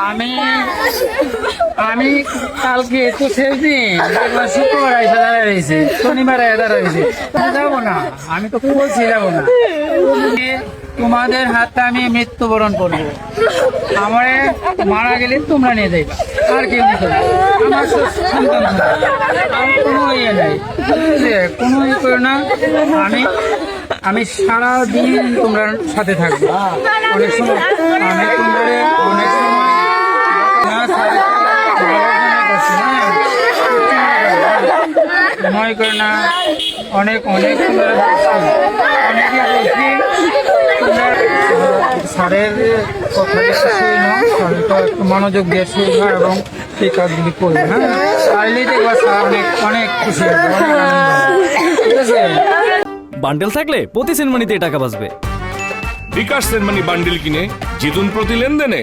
আমি আমি কালকে তো শেষ দিন। একবার শুক্রবার এসে দাঁড়ায় রয়েছে। শনিবার দাঁড়ায় রয়েছে। যাব না। আমি তো বলছি যাব না। তোমাদের হাতে আমি মৃত্যুবরণ করব। আমারে মারা গেলে তোমরা নিয়ে যাইবা। আর কেউ নিতে আমার সন্তান ছাড়া। কোনো ইয়ে নেই। কোনো ইয়ে করো না। আমি আমি সারা দিন তোমরা সাথে থাকব। অনেক সময় আমি তোমাদের অনেক সময় না সাথে আলোচনা করছি, হ্যাঁ? মনে করে না অনেক অনেক অনেকে বলছি স্যারের কথা একটু শুই নাও স্যারটা একটু মনোযোগ দিয়ে এবং এই কাজগুলি করবে হ্যাঁ তাহলেই দেখবা স্যার অনেক অনেক খুশি হবে। ঠিক আছে? বান্ডেল থাকলে প্রতি সেনমানিতে টাকা বাঁচবে। বিকাশ সেনমানি বান্ডিল কিনে জিতুন প্রতি লেনদেনে।